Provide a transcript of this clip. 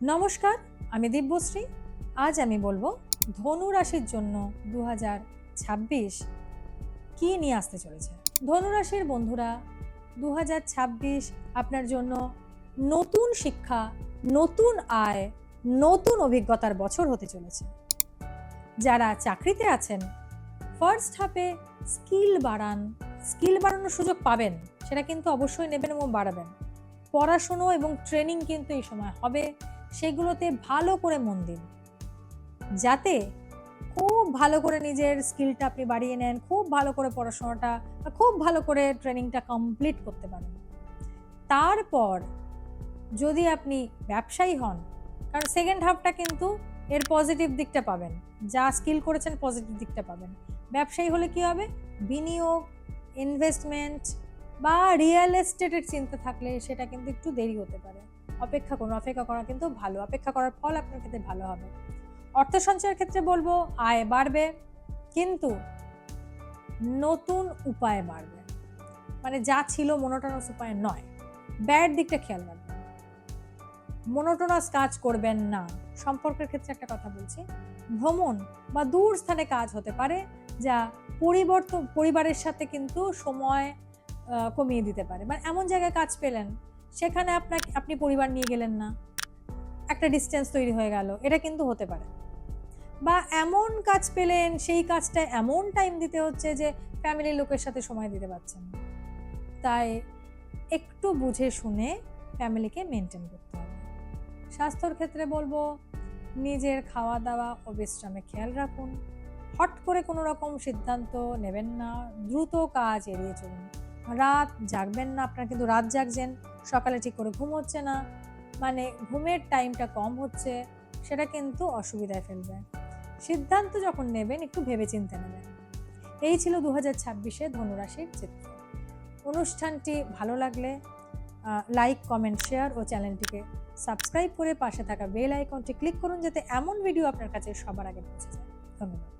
নমস্কার, আমি দিব্যশ্রী। আজ আমি বলব ধনু রাশির জন্য দু ছাব্বিশ কী নিয়ে আসতে চলেছে? ধনু রাশির বন্ধুরা দু ছাব্বিশ আপনার জন্য নতুন শিক্ষা, নতুন আয়, নতুন অভিজ্ঞতার বছর হতে চলেছে। যারা চাকরিতে আছেন ফার্স্ট হাফে স্কিল বাড়ান স্কিল বাড়ানোর সুযোগ পাবেন, সেটা কিন্তু অবশ্যই নেবেন এবং বাড়াবেন। পড়াশুনো এবং ট্রেনিং কিন্তু এই সময় হবে। সেগুলোতে ভালো করে মন দিন। যাতে খুব ভালো করে নিজের স্কিলটা আপনি বাড়িয়ে নেন, খুব ভালো করে পড়াশোনাটা খুব ভালো করে ট্রেনিংটা কমপ্লিট করতে পারেন। তারপর যদি আপনি ব্যবসায়ী হন, কারণ সেকেন্ড হাফটা কিন্তু এর পজিটিভ দিকটা পাবেন, যা স্কিল করেছেন পজিটিভ দিকটা পাবেন। ব্যবসায়ী হলে কি হবে? বিনিয়োগ ইনভেস্টমেন্ট বা রিয়েল এস্টেটের চিন্তা থাকলে সেটা কিন্তু একটু দেরি হতে পারে। অপেক্ষা করুন, অপেক্ষা করা কিন্তু ভালো। অপেক্ষা করার ফল আপনার ক্ষেত্রে ভালো হবে। অর্থ সঞ্চয়ের ক্ষেত্রে বলব, আয় বাড়বে, কিন্তু নতুন উপায়ে বাড়বে। মানে যা ছিল মনোটনাস উপায় নয়। ব্যয়ের দিকটা খেয়াল রাখবেন। মনোটোনাস কাজ করবেন না। সম্পর্কের ক্ষেত্রে একটা কথা বলছি। ভ্রমণ বা দূর স্থানে কাজ হতে পারে যা পরিবর্তন পরিবারের সাথে কিন্তু সময় কমিয়ে দিতে পারে। মানে এমন জায়গায় কাজ পেলেন, সেখানে আপনাকে, আপনি পরিবার নিয়ে গেলেন না। একটা ডিস্টেন্স তৈরি হয়ে গেল, এটা কিন্তু হতে পারে। বা এমন কাজ পেলেন, সেই কাজটা এমন টাইম দিতে হচ্ছে যে ফ্যামিলির লোকের সাথে সময় দিতে পারছেন তাই একটু বুঝে শুনে ফ্যামিলিকে মেনটেন করতে হবে। স্বাস্থ্যর ক্ষেত্রে বলব, নিজের খাওয়া দাওয়া ও বিশ্রামে খেয়াল রাখুন। হট করে কোনো রকম সিদ্ধান্ত নেবেন না, দ্রুত কাজ এড়িয়ে চলুন। রাত জাগবেন না আপনারা কিন্তু রাত জাগছেন, সকালে ঠিক করে ঘুম হচ্ছে না। মানে ঘুমের টাইমটা কম হচ্ছে, সেটা কিন্তু অসুবিধায় ফেলবে। সিদ্ধান্ত যখন নেবেন, একটু ভেবে চিন্তে নেবেন। এই ছিল দু হাজার ছাব্বিশে ধনুরাশির চিত্র। অনুষ্ঠানটি ভালো লাগলে লাইক কমেন্ট শেয়ার ও চ্যানেলটিকে সাবস্ক্রাইব করে পাশে থাকা বেল আইকনটি ক্লিক করুন, যাতে এমন ভিডিও আপনার কাছে সবার আগে পৌঁছে যায়। ধন্যবাদ।